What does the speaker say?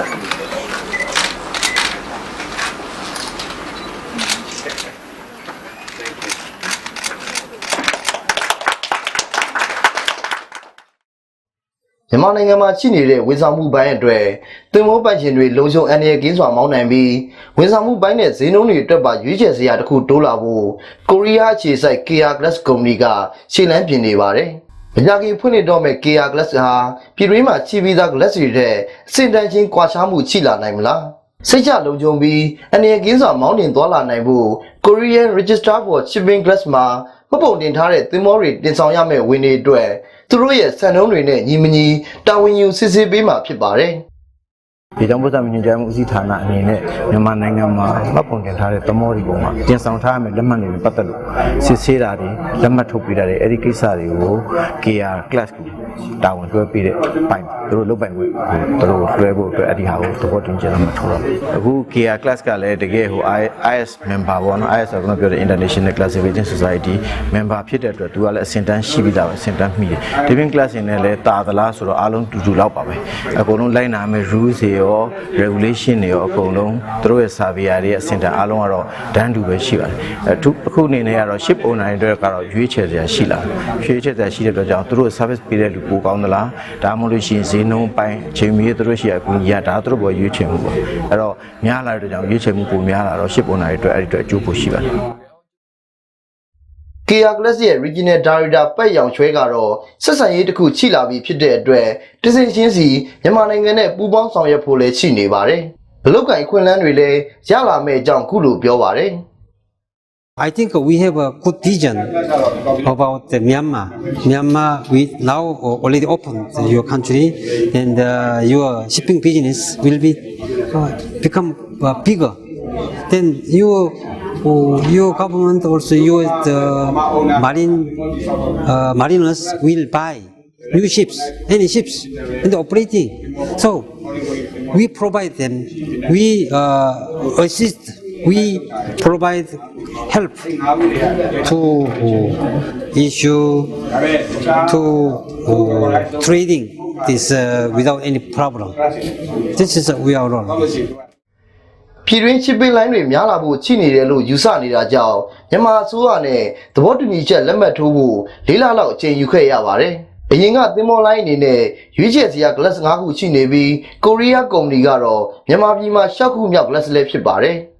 မြန်မာနိုင်ငံမှာရှိနေတဲ့ဝန်ဆောင်မှုပိုင်းအတွက်သင်္ဘောပိုင်ရှင်တွေလုံခြုံအန္တရာယ်ကင်းစွာမောင်းနိုင်ပြီးဝန်ဆောင်မှုပိုင်းနဲ့ဈေးနှုန်းတွေအတွက်ပါရွေးချယ်စရာတစ်ခုတိုးလာဖို့ကိုရီးယားအခြေစိုက် KR Glass Company ကရှေ့လန်းပြင်နေပါတယ်။ မကြခင်ဖွင့်နေတော့မဲ့ KR Glass ဟာပြည်တွင်းမှာချီးပြီးသား glass တွေတဲ့အစင်တန်ချင်းကွာခြားမှုရှိလာနိုင်မလား။စိတ်ချလုံခြုံပြီးအန္တရာယ်ကင်းစွာမောင်းနှင်သွားလာနိုင်ဖို့ Korean Register for Shipping Glass မှာမှတ်ပုံတင်ထားတဲ့သင်္ဘောတွေတင်ဆောင်ရမယ့်ဝင်တွေအတွက်သူတို့ရဲ့စံနှုန်းတွေနဲ့ညီမညီတာဝန်ယူစစ်ဆေးပေးမှာဖြစ်ပါတယ်။ ဒီကြောင့်ပတ်သက်မြင့်ကြမှုအစည်းဌာနအနေနဲ့မြန်မာနိုင်ငံမှာမှတ်ပုံတင်ထားတဲ့သမောဒီပုံမှာတင်ဆောင်ထားရမယ့်လက်မှတ်တွေနဲ့ပတ်သက်လို့စစ်ဆေးတာတွေလက်မှတ်ထုတ်ပေးတာတွေအဲ့ဒီကိစ္စတွေကို KR class ကိုတာဝန်တွဲပေးတဲ့ပိုင် သူတို့လုပ်ပိုင်ခွင့်သူတို့တွဲဖို့အတွက်အဲ့ဒီဟာကိုသဘောတူညီချက်လက်မှတ်ထိုးတော့အခု KR class ကလည်းတကယ်ဟို IS member ပေါ့နော် IS ဆိုတော့ကျွန်တော်ပြောတဲ့ International Classification Society member ဖြစ်တဲ့အတွက်သူကလည်းအစင်တန်းရှိပြီးသားပဲအစင်တန်းမှီတယ်ဒီပြင် class တွေနဲ့လည်းတာသလားဆိုတော့အားလုံးတူတူလောက်ပါပဲအကုန်လုံးလိုက်နာမယ် rules တွေရော regulation တွေရောအကုန်လုံးသူတို့ရဲ့ surveyor တွေရဲ့အစင်တန်းအားလုံးကတော့ဒန်းတူပဲရှိပါတယ်အဲသူအခုအနေနဲ့ကတော့ ship owner တွေအတွက်ကတော့ရွေးချယ်စရာရှိလာရွေးချယ်စရာရှိတဲ့အတွက်ကြောင့်သူတို့ service ပေးတဲ့လူပိုကောင်းသလားဒါမှမဟုတ်လို့ရှိရင်ဈေးနှုန်းပိုင်းအချိန်မီသူတို့ရှိရအကူကြီးရဒါသူတို့ဘောရွေးချယ်မှုပေါ့အဲ့တော့များလာတဲ့အတွက်ကြောင့်ရွေးချယ်မှုပိုများလာတော့ ship owner တွေအတွက်အဲ့ဒီအတွက်အကျိုးပိုရှိပါတယ် KR Glass ရဲ့ Regional Director ပတ်ရောင်ချွဲကတော့ဆက်ဆံရေးတစ်ခုချိလာပြီးဖြစ်တဲ့အတွက်တစင်ချင်းစီမြန်မာနိုင်ငံနဲ့ပူးပေါင်းဆောင်ရွက်ဖို့လည်းရှိနေပါတယ်။ဘလုတ်ကင်အခွင့်အလမ်းတွေလည်းရလာမယ့်အကြောင်းခုလိုပြောပါတယ်။ I think we have a good vision about Myanmar. Myanmar, we now already opened your country, and uh, your shipping business will be uh, become uh, bigger. Then your uh, your government also your the marine uh, mariners will buy new ships, any ships, and operating. So we provide them, we uh, assist, we provide help to uh, issue to uh, trading this uh, without any problem. This is uh, we are role. ပြည်တွင်း shipping line တွေများလာဖို့ချိနေတယ်လို့ယူဆနေတာကြောင့်မြန်မာအစိုးရနဲ့သဘောတူညီချက်လက်မှတ်ထိုးဖို့လေးလလောက်အချိန်ယူခဲ့ရပါတယ်။အရင်ကသင်္ဘောလိုင်းအနေနဲ့ရွေးချယ်စရာ glass ၅ခုရှိနေပြီးကိုရီးယားကုမ္ပဏီကတော့မြန်မာပြည်မှာ၆ခုမြောက် glass လည်းဖြစ်ပါတယ်။